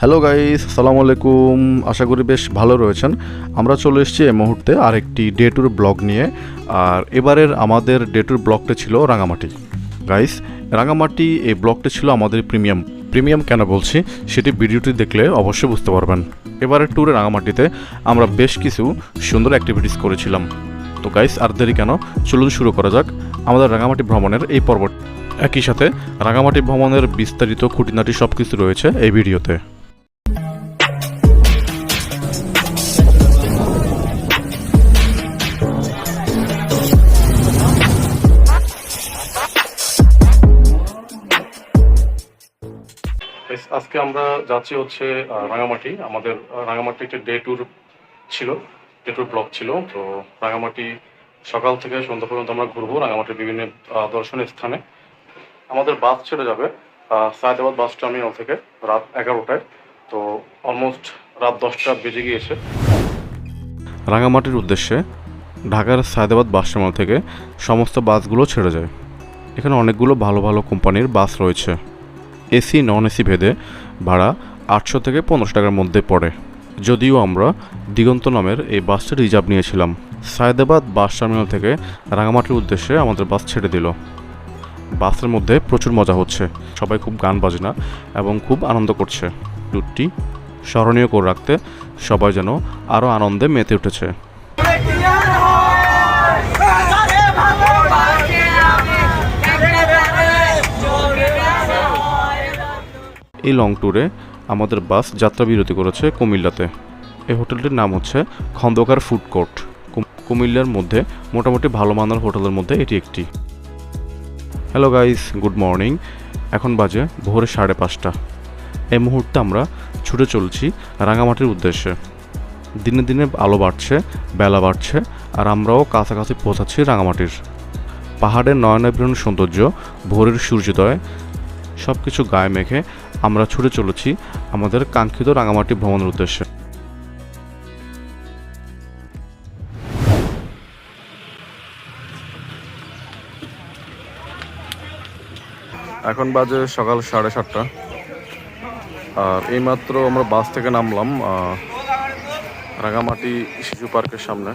Hello guys আসসালামু আলাইকুম আশা করি বেশ ভালো রয়েছেন। আমরা চলে এসেছি এই মুহূর্তে আরেকটি ডে ট্যুর ব্লগ নিয়ে। আর এবারের আমাদের ডে ট্যুর ব্লগটা ছিল রাঙামাটি। গাইস রাঙামাটি এই ব্লগটা ছিল আমাদের প্রিমিয়াম প্রিমিয়াম কেন বলছি? সেটি ভিডিওটি দেখলে অবশ্যই বুঝতে পারবেন। এবারের ট্যুরে রাঙামাটিতে আমরা বেশ কিছু সুন্দর অ্যাক্টিভিটিস করেছিলাম। তো গাইস আর দেরি কেন? চলুন শুরু করা যাক। আমাদের রাঙামাটি ভ্রমণের এই পর্ব একই সাথে রাঙামাটি ভ্রমণের বিস্তারিত খুঁটিনাটি সব কিছু রয়েছে এই ভিডিওতে আজকে আমরা যাচ্ছি হচ্ছে রাঙামাটি। আমাদের রাঙামাটি একটা ডে ট্যুর ছিল ডে ট্যুর ব্লক ছিল। তো রাঙামাটি সকাল থেকে সন্ধ্যা পর্যন্ত আমরা ঘুরবো রাঙামাটির বিভিন্ন দর্শনীয় স্থানে। আমাদের বাস ছেড়ে যাবে সায়দাবাদ বাস টার্মিনাল থেকে রাত এগারোটায়। তো অলমোস্ট রাত দশটা বেজে গিয়েছে। রাঙামাটির উদ্দেশ্যে ঢাকার সায়দাবাদ বাস টার্মিনাল থেকে সমস্ত বাসগুলো ছেড়ে যায়। এখানে অনেকগুলো ভালো ভালো কোম্পানির বাস রয়েছে। এসি, নন এসি ভেদে ভাড়া আটশো থেকে পনেরোশো টাকার মধ্যে পড়ে। যদিও আমরা দিগন্ত নামের এই বাসটি রিজার্ভ নিয়েছিলাম। সায়দাবাদ বাস টার্মিনাল থেকে রাঙামাটির উদ্দেশ্যে আমাদের বাস ছেড়ে দিল। বাসের মধ্যে প্রচুর মজা হচ্ছে। সবাই খুব গান বাজনা এবং খুব আনন্দ করছে। ট্যুরটি স্মরণীয় করে রাখতে সবাই যেন আরও আনন্দে মেতে উঠেছে। এই লং ট্যুরে আমাদের বাস যাত্রা বিরতি করেছে কুমিল্লাতে। এই হোটেলটির নাম হচ্ছে খন্দকার ফুড কোর্ট কুমিল্লার মধ্যে মোটামুটি ভালো মানের হোটেলের মধ্যে এটি একটি। হ্যালো গাইস গুড মর্নিং এখন বাজে ভোরে সাড়ে পাঁচটা। এই মুহূর্তে আমরা ছুটে চলছি রাঙামাটির উদ্দেশ্যে। দিনে দিনে আলো বাড়ছে, বেলা বাড়ছে, আর আমরাও কাছাকাছি পৌঁছাচ্ছি রাঙামাটির। পাহাড়ের নয়নাবরণ সৌন্দর্য, ভোরের সূর্যোদয় সব কিছু গায়ে মেখে আমরা ছুটে চলেছি আমাদের কাঙ্ক্ষিত রাঙামাটি ভ্রমণের উদ্দেশ্যে। এখন বাজে সকাল সাড়ে সাতটা। আর এইমাত্র আমরা বাস থেকে নামলাম রাঙামাটি শিশু পার্কের সামনে।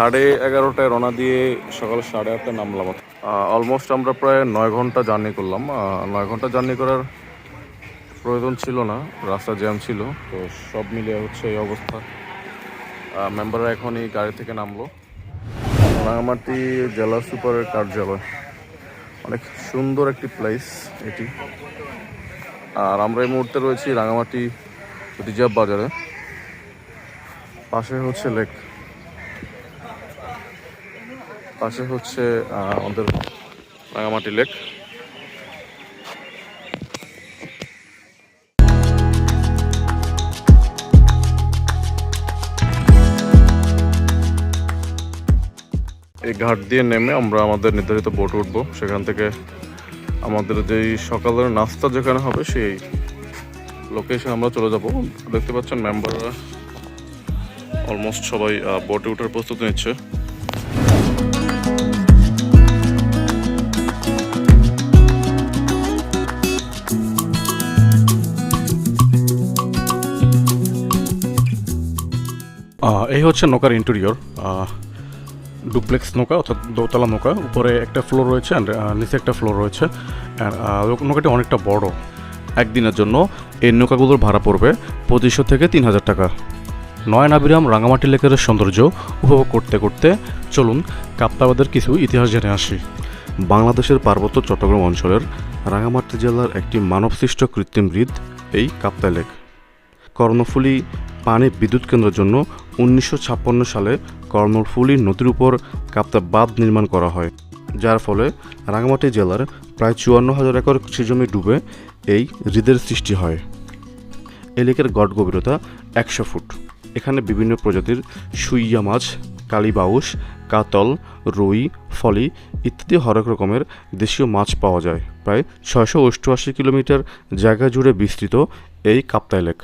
সাড়ে এগারোটায় রওনা দিয়ে সকাল সাড়ে আটটায় নামলাম। অলমোস্ট আমরা প্রায় নয় ঘণ্টা জার্নি করলাম। নয় ঘণ্টা জার্নি করার প্রয়োজন ছিল না, রাস্তা জ্যাম ছিল। তো সব মিলিয়ে হচ্ছে এই অবস্থা। মেম্বাররা এখনই গাড়ি থেকে নামলো। রাঙামাটি জেলা সুপারের কার্যালয়। অনেক সুন্দর একটি প্লেস এটি। আর আমরা এই মুহূর্তে রয়েছি রাঙামাটি রিজার্ভ বাজারে। পাশে হচ্ছে লেক। পাশে হচ্ছে আমাদের রাঙামাটি লেক। এই ঘাট দিয়ে নেমে আমরা আমাদের নির্ধারিত বোট উঠবো। সেখান থেকে আমাদের যেই সকালের নাস্তা যেখানে হবে, সেই লোকেশন আমরা চলে যাব। দেখতে পাচ্ছেন মেম্বাররা অলমোস্ট সবাই বোটে উঠার প্রস্তুতি নিচ্ছে। এই হচ্ছে নৌকার ইন্টেরিয়র ডুপ্লেক্স নৌকা অর্থাৎ দোতলা নৌকা। উপরে একটা ফ্লোর রয়েছে অ্যান্ড নিচে একটা ফ্লোর রয়েছে। নৌকাটি অনেকটা বড়। একদিনের জন্য এই নৌকাগুলোর ভাড়া পড়বে পঁচিশশো থেকে তিন হাজার টাকা। নয়নাবিরাম রাঙামাটি লেকের সৌন্দর্য উপভোগ করতে করতে চলুন কাপ্তাবাদের কিছু ইতিহাস জেনে আসি। বাংলাদেশের পার্বত্য চট্টগ্রাম অঞ্চলের রাঙামাটি জেলার একটি মানবসৃষ্ট কৃত্রিম হ্রদ এই কাপ্তা লেক। কর্ণফুলী পানি বিদ্যুৎ কেন্দ্রের জন্য উনিশশো ছাপ্পান্ন সালে কর্ণফুলী নদীর উপর কাপ্তা বাঁধ নির্মাণ করা হয়, যার ফলে রাঙামাটি জেলার প্রায় চুয়ান্ন হাজার একর কৃষিজমি ডুবে এই হ্রদের সৃষ্টি হয়। এই লেকের গড় গভীরতা একশো ফুট। এখানে বিভিন্ন প্রজাতির সুইয়া মাছ কালীবাউস কাতল, রুই, ফলি ইত্যাদি হরেক রকমের দেশীয় মাছ পাওয়া যায়। প্রায় ছয়শো অষ্টআশি কিলোমিটার জায়গা জুড়ে বিস্তৃত এই কাপ্তাই লেক।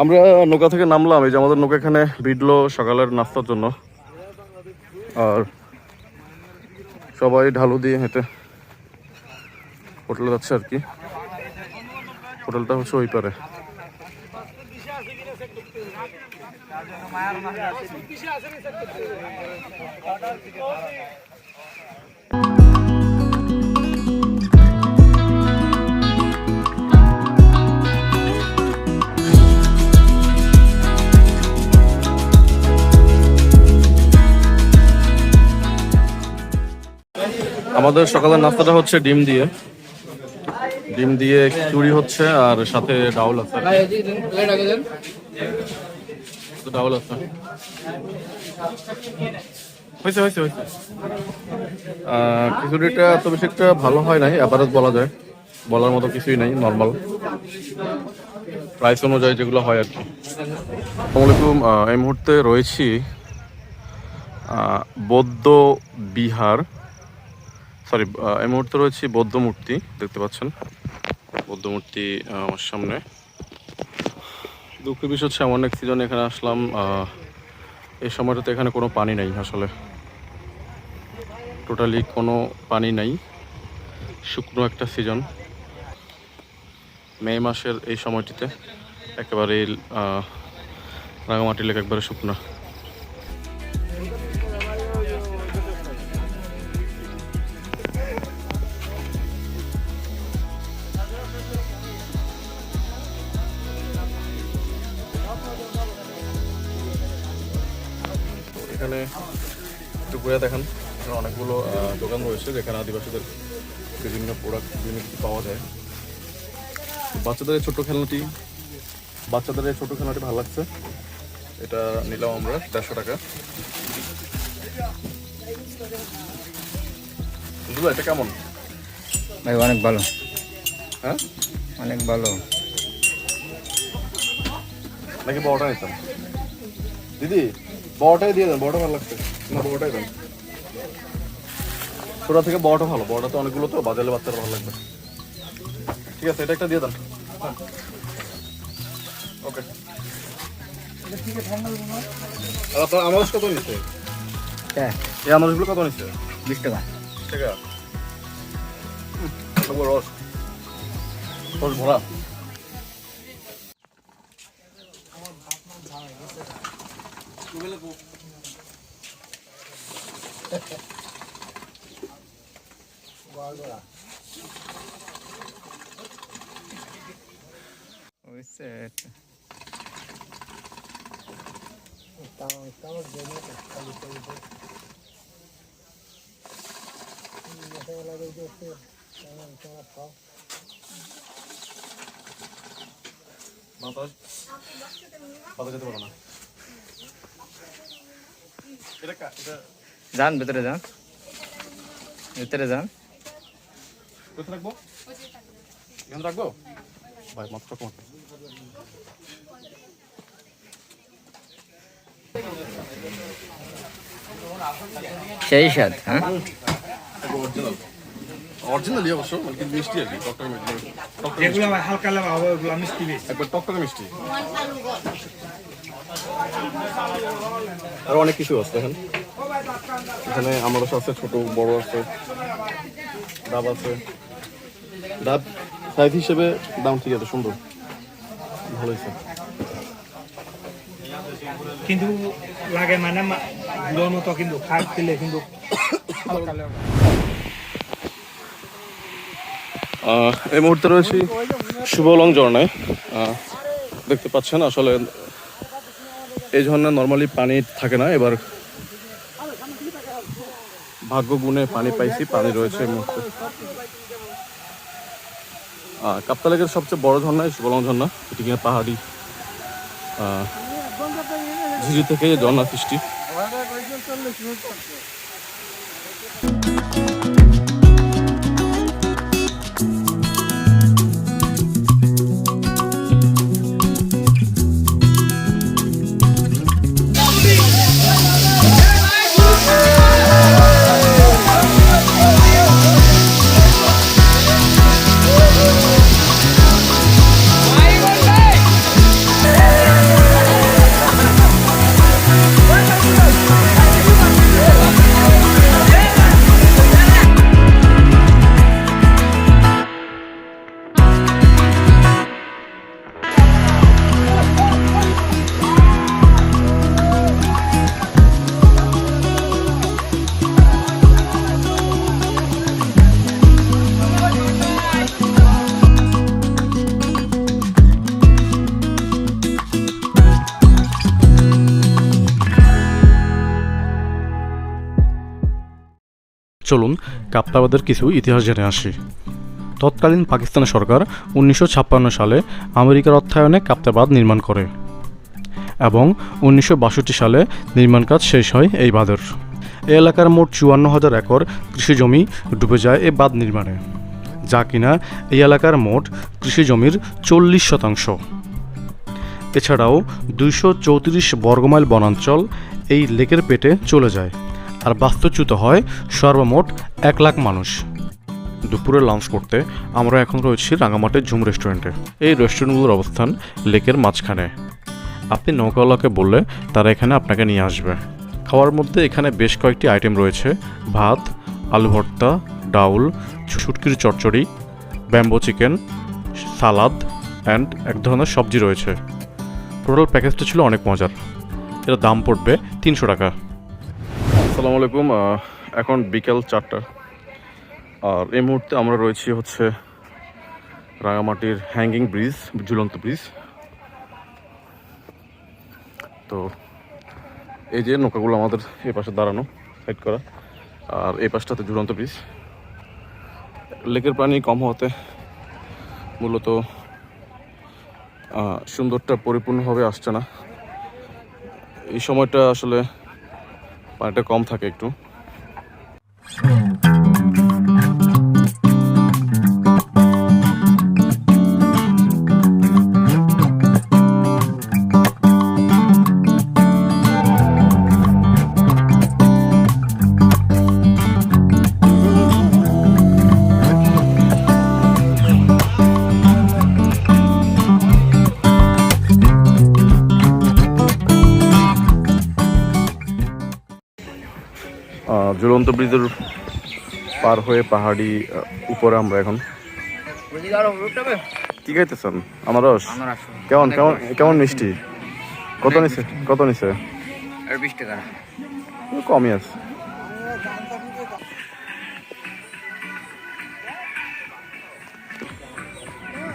আমরা নৌকা থেকে নামলাম, এই যে আমাদের নৌকা এখানে ভিড়লো সকালের নাস্তার জন্য। আর সবাই ঢালু দিয়ে হেঁটে হোটেলে যাচ্ছে আর কি। হোটেলটা হচ্ছে ওই পারে। আমাদের সকালের নাস্তাটা হচ্ছে ডিম দিয়ে। ডিম দিয়ে চুরি হচ্ছে আর সাথে ডাউল আছে। ডাউল আছে। হয়েছে হয়েছে হয়েছে। খিচুড়িটা তো বেশি একটা ভালো হয় নাই অ্যাভারেজ বলা যায়। বলার মতো কিছুই নাই নর্মাল প্রাইস অনুযায়ী যেগুলো হয় আর কি। আসসালামু আলাইকুম এই মুহূর্তে রয়েছি বৌদ্ধ বিহার। সরি এই মুহূর্তে রয়েছি বৌদ্ধ মূর্তি, দেখতে পাচ্ছেন। বৌদ্ধ মূর্তি আমার সামনে। দুঃখের বিষয় হচ্ছে, এমন এক সিজনে এখানে আসলাম এই সময়টাতে এখানে কোনো পানি নেই আসলে। টোটালি কোনো পানি নাই। শুকনো একটা সিজন মে মাসের এই সময়টিতে একেবারে রাঙামাটি লেক একবারে শুকনো। বাচ্চাদের এই ছোট্ট খেলনাটি বাচ্চাদের এই ছোট খেলনাটি ভালো লাগছে। এটা নিলাম আমরা দেড়শো টাকা। এটা কেমন? ভাই অনেক ভালো। হ্যাঁ? অনেক ভালো। নাকি বড়টা নিতাম? দিদি বড়টাই দিয়ে দেন বড়টা ভালো লাগছে। না বড়টাই দেন। ছোটা থেকে বড়টা ভালো বড়টা তো অনেকগুলো তো বাজালে বাচ্চারা ভালো লাগবে। ঠিক আছে এটা একটা দিয়ে দেন। ওকে আপনার আমাদের কত নিচ্ছে? হ্যাঁ এই আমাদেরগুলো কত নিচ্ছে? বিশ টাকা। রস। রস ভরা। বাতাস বাতাস যেতে পারো না। এটা কা- এটা যান ভেতরে যান। ভেতরে যান। কোথায় রাখব? এখানে রাখব? ভাই মাত্র কম সেই স্বাদ হ্যাঁ? অরিজিনাল অরিজিনালই অবশ্য মানে কিন্তু মিষ্টি আর কি টকটকে মিষ্টি। টকটকে যেগুলো হালকা লাগা হবে ওগুলো মিষ্টি বেশি। একবার টকটকে মিষ্টি। আর অনেক কিছু আছে দেখেন। এখানে আমারও আছে ছোট বড় আছে ডাব আছে। ডাব সাইজ হিসেবে দাম ঠিক আছে সুন্দর। ভালো হয়েছে। কিন্তু লাগে মানে মতো কিন্তু খাট দিলে কিন্তু এই মুহূর্তে রয়েছি শুভলং ঝর্ণায় দেখতে পাচ্ছেন আসলে এই ঝর্ণায় নর্মালি পানি থাকে না এবার ভাগ্য গুণে পানি পাইছি পানি রয়েছে এই মুহূর্তে। আহ, কাপ্তা লেকের সবচেয়ে বড় ঝর্ণা শুভলং ঝর্ণা এটি কিনা পাহাড়ি ঝিঝু থেকে ঝর্ণা সৃষ্টি। চলুন, কাপ্তাবাদের কিছু ইতিহাস জেনে আসি। তৎকালীন পাকিস্তান সরকার উনিশশো ছাপ্পান্ন সালে আমেরিকার অর্থায়নে কাপ্তাবাদ নির্মাণ করে এবং উনিশশো বাষট্টি সালে নির্মাণ কাজ শেষ হয় এই বাঁধের। এই এলাকার মোট চুয়ান্ন হাজার একর কৃষি জমি ডুবে যায় এই বাঁধ নির্মাণে, যা কিনা এই এলাকার মোট কৃষি জমির চল্লিশ শতাংশ। এছাড়াও দুইশো চৌত্রিশ বর্গমাইল বনাঞ্চল এই লেকের পেটে চলে যায়। আর বাস্তুচ্যুত হয় সর্বমোট এক লাখ মানুষ। দুপুরে লাঞ্চ করতে আমরা এখন রয়েছি রাঙামাটির ঝুম রেস্টুরেন্টে। এই রেস্টুরেন্টগুলোর অবস্থান লেকের মাঝখানে। আপনি নৌকাওয়ালাকে বললে তারা এখানে আপনাকে নিয়ে আসবে। খাওয়ার মধ্যে এখানে বেশ কয়েকটি আইটেম রয়েছে। ভাত, আলু ভর্তা, ডাউল শুটকির চচ্চড়ি, ব্যাম্বো চিকেন, সালাদ অ্যান্ড এক ধরনের সবজি রয়েছে। টোটাল প্যাকেজটা ছিল অনেক মজার। এর দাম পড়বে তিনশো টাকা। আসসালামু আলাইকুম এখন বিকেল চারটা। আর এই মুহূর্তে আমরা রয়েছি হচ্ছে রাঙামাটির হ্যাঙ্গিং ব্রিজ ঝুলন্ত ব্রিজ তো এই যে নৌকাগুলো আমাদের এই পাশে দাঁড়ানো সাইড করা, আর এই পাশটাতে ঝুলন্ত ব্রিজ লেকের পানি কম হওয়াতে মূলত সুন্দরটা পরিপূর্ণভাবে আসছে না। এই সময়টা আসলে পানিটা কম থাকে একটু। ব্রিজের পার হয়ে পাহাড়ি উপরে আমরা এখন। কি খাইতেছেন? আনারস? কেমন কেমন কেমন মিষ্টি? কত নিছে? কত নিছে? কমই আছে।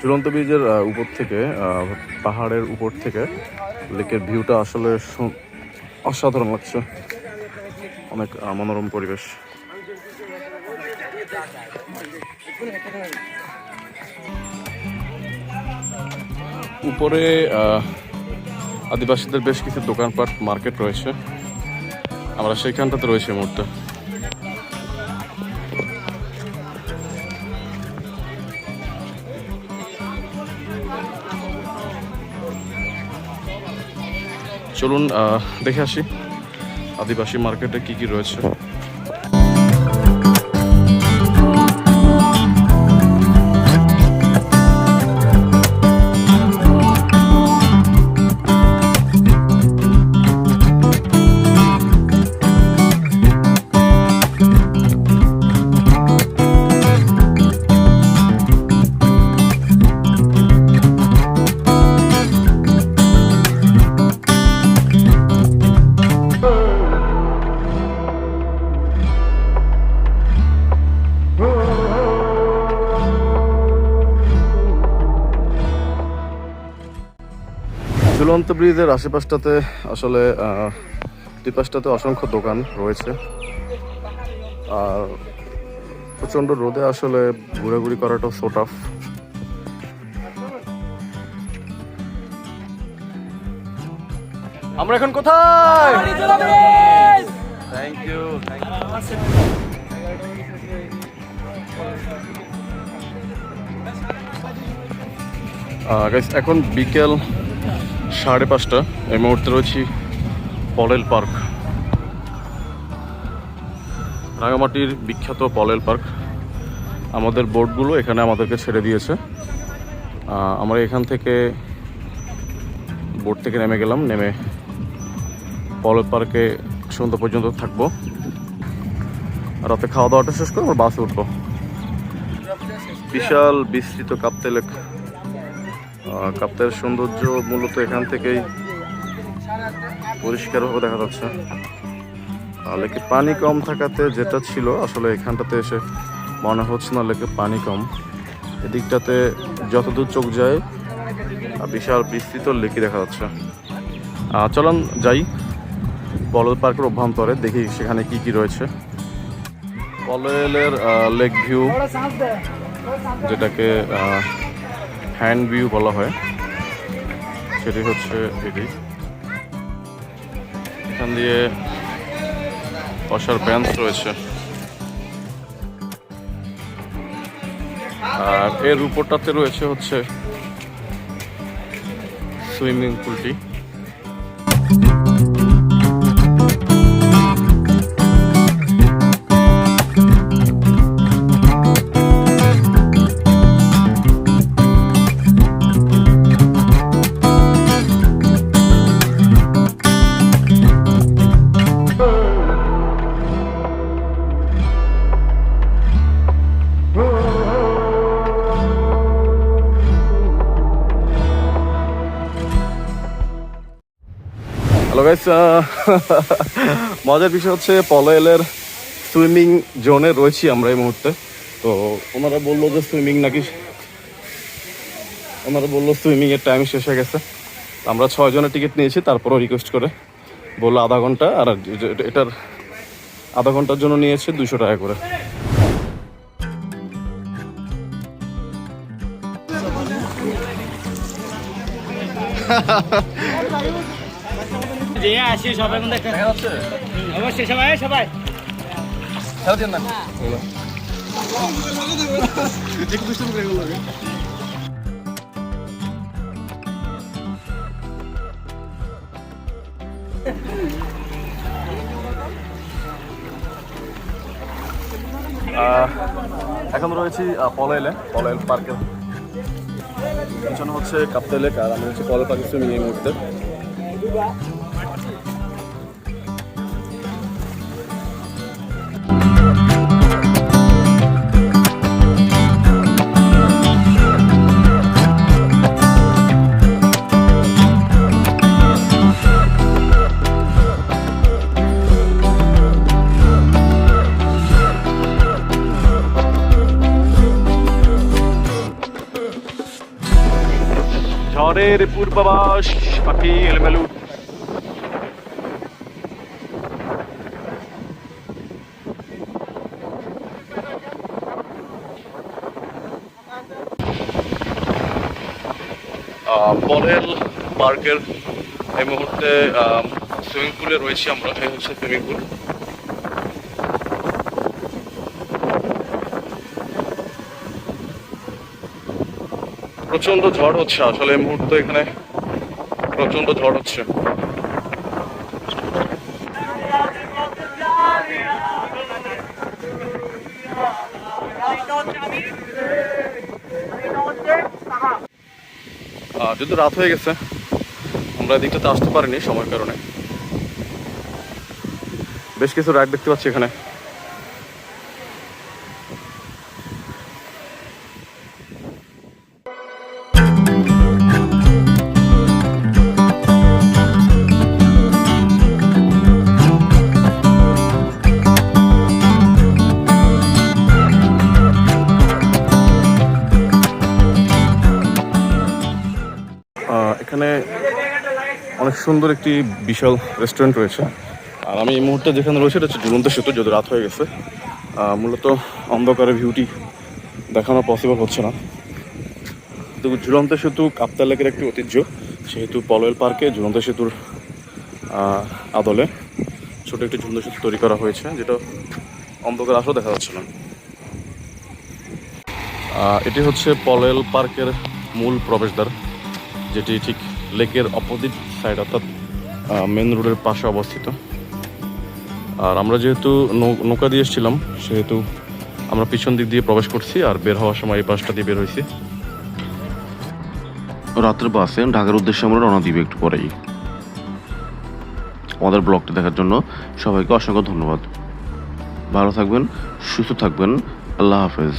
ঝুলন্ত ব্রিজের উপর থেকে পাহাড়ের উপর থেকে লেকের ভিউটা আসলে অসাধারণ লাগছে। অনেক মনোরম পরিবেশ। উপরে আদিবাসীদের বেশ কিছু দোকানপাট, মার্কেট রয়েছে। আমরা সেইখানটাতে রয়েছে মুহূর্তে। চলুন দেখে আসি। আদিবাসী মার্কেটে কি কি রয়েছে? ঝুলন্ত ব্রিজের আশেপাশটাতে আসলে আহ, দুই পাশটাতে অসংখ্য দোকান রয়েছে। আর প্রচণ্ড রোদে আসলে ঘোরাঘুরি করাটাও সো টাফ আমরা এখন কোথায়? থ্যাংক ইউ এখন বিকেল সাড়ে পাঁচটা। এই মুহূর্তে রয়েছি পলেল পার্ক। রাঙামাটির বিখ্যাত পলেল পার্ক। আমাদের বোটগুলো এখানে আমাদেরকে ছেড়ে দিয়েছে। আমরা এখান থেকে বোট থেকে নেমে গেলাম নেমে পলেল পার্কে সন্ধ্যা পর্যন্ত থাকব। রাতে খাওয়া দাওয়াটা শেষ করে আমরা বাসে উঠবো। বিশাল বিস্তৃত কাপ্তে আহ, কাপ্তের সৌন্দর্য মূলত এখান থেকেই পরিষ্কারভাবে দেখা যাচ্ছে। লেকে পানি কম থাকাতে যেটা ছিল, আসলে এখানটাতে এসে মনে হচ্ছে না লেকে পানি কম। এদিকটাতে যতদূর চোখ যায় বিশাল বিস্তৃত লেকে দেখা যাচ্ছে। চলুন যাই বলদ পার্কের অভ্যন্তরে, দেখি সেখানে কি কি রয়েছে। পলয়েলের লেক ভিউ, যেটাকে হ্যান্ড ভিউ বলা হয়, সেটি হচ্ছে এটি। এখান দিয়ে বসার বেঞ্চ রয়েছে। আর এর উপরটাতে রয়েছে হচ্ছে সুইমিং পুলটি হ্যালো গাইস মজার বিষয় হচ্ছে পলয়েলের সুইমিং জোনে রয়েছি আমরা এই মুহূর্তে। তো ওনারা বলল যে সুইমিং নাকি ওনারা বলল সুইমিং এর টাইম শেষ হয়ে গেছে। আমরা ছয় জনের টিকিট নিয়েছি, তারপরও রিকোয়েস্ট করে। বলল আধা ঘণ্টা, আর এটার আধা ঘণ্টার জন্য নিয়েছে দুশো টাকা করে। যে আসি সবাই মধ্যে একটা অবশ্যই সবাই সবাই। আহ, এখন রয়েছি আহ, পলয়েলে পলয়েল পার্কের পিছনে হচ্ছে কাপ্তাই লেক আর আমি হচ্ছে পলয় পার্কে সুইমিং এই মুহূর্তে। ঝড়ের পূর্বাভাস পাখি এলোমেলু পরেল পার্কের এই মুহূর্তে সুইমিং পুলে রয়েছি আমরা, এই হচ্ছে সুইমিং পুল। প্রচণ্ড ঝড় হচ্ছে। আসলে এই মুহূর্তে এখানে প্রচণ্ড ঝড় হচ্ছে। যদি রাত হয়ে গেছে, আমরা এদিকটাতে আসতে পারিনি সময়ের কারণে। বেশ কিছু রাইড দেখতে পাচ্ছি এখানে। সুন্দর একটি বিশাল রেস্টুরেন্ট রয়েছে। আর আমি এই মুহূর্তে যেখানে রয়েছে, এটা হচ্ছে ঝুলন্ত সেতু যদি রাত হয়ে গেছে। মূলত অন্ধকারে ভিউটি দেখানো পসিবল হচ্ছে না। তো ঝুলন্ত সেতু কাপ্তার লেকের একটি ঐতিহ্য, সেহেতু পলয়েল পার্কে ঝুলন্ত সেতুর আদলে ছোট একটি ঝুলন্ত সেতু তৈরি করা হয়েছে, যেটা অন্ধকার আসলেও দেখা যাচ্ছে না। এটি হচ্ছে পলয়েল পার্কের মূল প্রবেশদ্বার, যেটি ঠিক লেকের অপোজিট সাইড অর্থাৎ মেন রোডের পাশে অবস্থিত। আর আমরা যেহেতু নৌকা দিয়ে এসেছিলাম, সেহেতু আমরা পিছন দিক দিয়ে প্রবেশ করছি আর বের হওয়ার সময় এই পাশটা দিয়ে বের হয়েছি। রাত্রে বাসে, ঢাকার উদ্দেশ্যে আমরা রওনা দিব একটু পরেই। আমাদের ব্লগটা দেখার জন্য সবাইকে অসংখ্য ধন্যবাদ। ভালো থাকবেন, সুস্থ থাকবেন, আল্লাহ হাফেজ।